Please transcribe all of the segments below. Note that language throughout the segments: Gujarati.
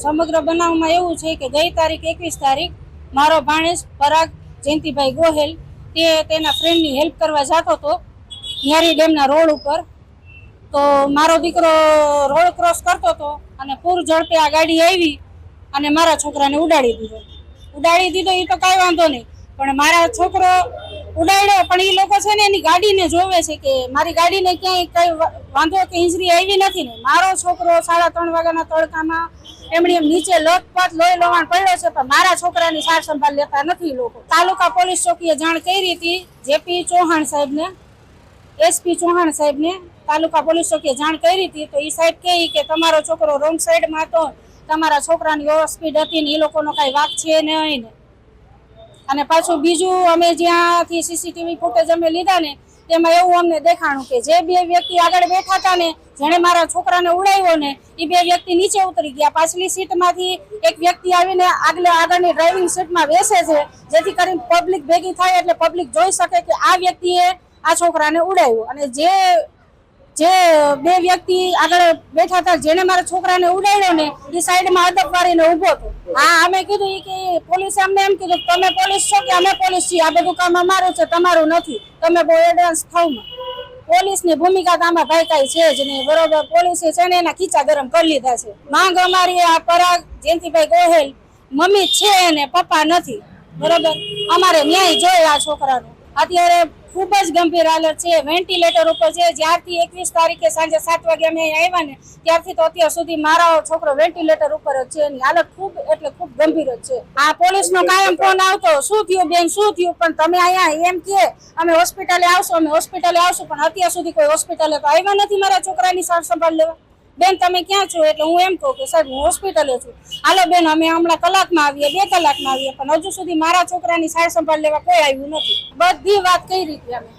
સમગ્ર બનાવમાં એવું છે કે ગઈ તારીખ એકવીસ તારીખ મારો ભાણેજ પરાગ જયંતિભાઈ ગોહેલ તે તેના ફ્રેન્ડની હેલ્પ કરવા જતો હતો ન્યારી ડેમના રોડ ઉપર. તો મારો દીકરો રોડ ક્રોસ કરતો હતો અને પૂર ઝડપે આ ગાડી આવી અને મારા છોકરાને ઉડાડી દીધો. ઉડાડી દીધો એ તો કાંઈ વાંધો નહીં, પણ મારા છોકરો ઉડાડ્યો પણ એ લોકો છે ને એની ગાડીને જોવે છે કે મારી ગાડીને ક્યાંય કઈ વાંધો કે ઇન્જરી આવી નથી ને. મારો છોકરો સાડા ત્રણ વાગ્યાના તડકામાં એમણે એમ નીચે લથપથ લોહી લોવાણ પડ્યો છે, પણ મારા છોકરાની સાર સંભાળ લેતા નથી લોકો. તાલુકા પોલીસ ચોકીએ જાણ કરી હતી જેપી ચૌહાણ સાહેબને એસપી ચૌહાણ સાહેબને. તાલુકા પોલીસ ચોકીએ જાણ કરી હતી તો એ સાહેબ કહે કે તમારો છોકરો રોંગ સાઈડમાં હતો, તમારા છોકરાની ઓવર સ્પીડ હતી ને એ લોકોનો કાંઈ વાક છે નહીં ને. અને પાછું બીજું અમે જ્યાંથી સીસીટીવી ફૂટેજ અમે લીધા ને, તેમાં એવું અમને દેખાણું કે જે બે વ્યક્તિ આગળ બેઠા હતા ને, જેણે મારા છોકરાને ઉડાવ્યો ને એ બે વ્યક્તિ નીચે ઉતરી ગયા. પાછલી સીટમાંથી એક વ્યક્તિ આવીને આગળ આગળની ડ્રાઇવિંગ સીટમાં બેસે છે, જેથી કરીને પબ્લિક ભેગી થાય એટલે પબ્લિક જોઈ શકે કે આ વ્યક્તિએ આ છોકરાને ઉડાવ્યો. અને જે જે બે વ્યક્તિ આગળ બેઠા હતા જેને મારા છોકરાને ઉડાડ્યો ને એ સાઈડમાં અદબ વાળીને ઊભો હતો. હા, અમે કીધું કે પોલીસે અમને એમ કીધું, તમે પોલીસ છો કે અમે પોલીસ છીએ? આ બધું કામ અમારું છે, તમારું નથી. તમે બહુ એડવાન્સ થાવમાં પોલીસની ભૂમિકા તો આમાં ભાઈ કાંઈ છે જ નહીં. બરોબર, પોલીસે છે ને એના ખીચા ગરમ કરી લીધા છે. માંગ અમારી આ પરાગ, જયંતિભાઈ ગોહેલ, મમ્મી છે ને પપ્પા નથી. બરોબર, અમારે ન્યાય જોઈએ આ છોકરાનો. અત્યારે ખૂબ જ ગંભીર હાલત છે. વેન્ટિલેટર ઉપર છે જ્યારથી એકવીસ તારીખે સાંજે સાત વાગે અમે અહીં આવ્યા ને, ત્યારથી તો અત્યાર સુધી મારો છોકરો વેન્ટિલેટર ઉપર જ છે. એની હાલત ખૂબ, એટલે ખૂબ ગંભીર જ છે. આ પોલીસનો કાયમ ફોન આવતો, શું થયું બેન, શું થયું? પણ તમે અહીંયા એમ કે, અમે હોસ્પિટલે આવશું, અમે હોસ્પિટલે આવશું, પણ અત્યાર સુધી કોઈ હોસ્પિટલે તો આવ્યા નથી મારા છોકરાની સાર સંભાળ લેવા. બેન, તમે ક્યાં છો? એટલે હું એમ કહું કે સાહેબ, હું હોસ્પિટલે છું. હાલો બેન, અમે હમણાં કલાકમાં આવીએ, બે કલાકમાં આવીએ, પણ હજુ સુધી મારા છોકરાની સાર સંભાળ લેવા કોઈ આવ્યું નથી. બધી વાત કઈ રીતે અમે.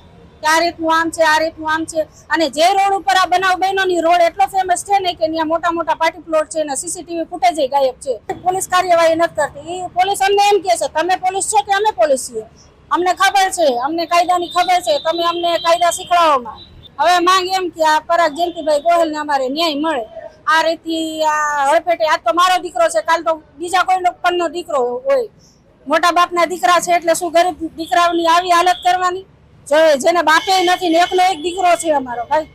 કે આ રીતનું આમ છે, આ રીતનું આમ છે. અને જે રોડ ઉપર આ બનાવ બહેનોની રોડ એટલો ફેમસ છે ને કે ત્યાં મોટા મોટા પાર્ટી પ્લોટ છે અને સીસીટીવી ફૂટેજ ગાયબ છે. પોલીસ કાર્યવાહી નથી કરતી. એ પોલીસ અમને એમ કહે છે, તમે પોલીસ છો કે અમે પોલીસ છીએ? અમને ખબર છે, અમને કાયદાની ખબર છે. તમે અમને કાયદા શીખવાડોમાં હવે માંગ એમ કે આ પરાગ જયંતિભાઈ ગોહિલ ને અમારે ન્યાય મળે. આ રીતથી આ હળપેટે આજ તો મારો દીકરો છે, કાલ તો બીજા કોઈ પણનો દીકરો હોય. મોટા બાપના દીકરા છે એટલે શું ગરીબ દીકરાઓની આવી હાલત કરવાની? જેને બાપે નથી ને એકનો એક દીકરો છે અમારો, ભાઈ.